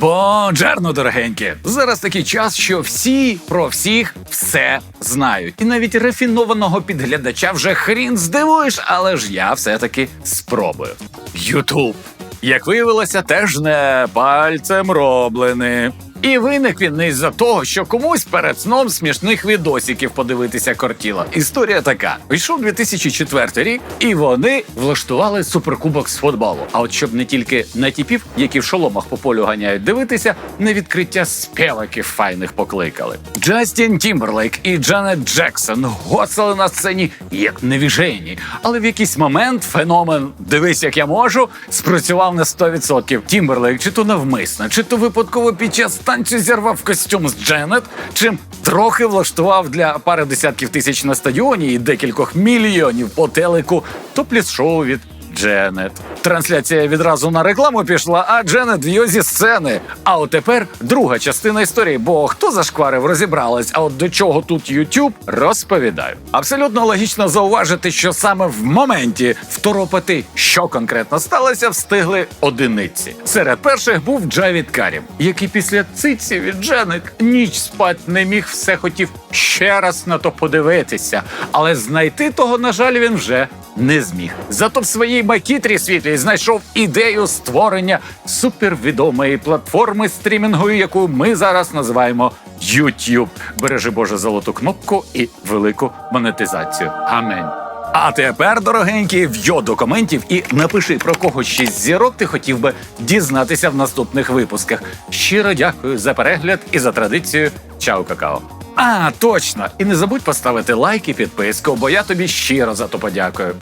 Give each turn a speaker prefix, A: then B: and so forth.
A: Бонджарно, дорогенькі! Зараз такий час, що всі про всіх все знають. І навіть рефінованого підглядача вже хрін здивуєш, але ж я все-таки спробую. Ютуб. Як виявилося, теж не пальцем роблений. І виник він не із-за того, що комусь перед сном смішних відосиків подивитися кортіло. Історія така: вийшов 2004 рік, і вони влаштували суперкубок з футболу. А от щоб не тільки на тіпів, які в шоломах по полю ганяють дивитися, на відкриття співаків файних покликали. Джастін Тімберлейк і Джанет Джексон гоцали на сцені як невіжені. Але в якийсь момент феномен Дивись, як я можу спрацював на 100%. Тімберлейк чи то навмисно, чи то випадково під час танцю зірвав костюм з Дженет, чим трохи влаштував для пари десятків тисяч на стадіоні і декількох мільйонів по телеку топліс шоу від Дженет. Трансляція відразу на рекламу пішла, а Дженет в'є зі сцени. А от тепер друга частина історії. Бо хто зашкварив, розібралась. А от до чого тут YouTube, розповідаю. Абсолютно логічно зауважити, що саме в моменті второпати, що конкретно сталося, встигли одиниці. Серед перших був Джавід Карім, який після циці від Дженет ніч спать не міг, все хотів ще раз на то подивитися. Але знайти того, на жаль, він вже не зміг. Зато в своїй макітрі світлій знайшов ідею створення супервідомої платформи стрімінгової, яку ми зараз називаємо YouTube. Бережи Боже золоту кнопку і велику монетизацію. Амінь. А тепер, дорогенькі, вйо документів і напиши про кого з зірок ти хотів би дізнатися в наступних випусках. Щиро дякую за перегляд і за традицію. Чао, какао. А, точно! І не забудь поставити лайк і підписку, бо я тобі щиро за то подякую.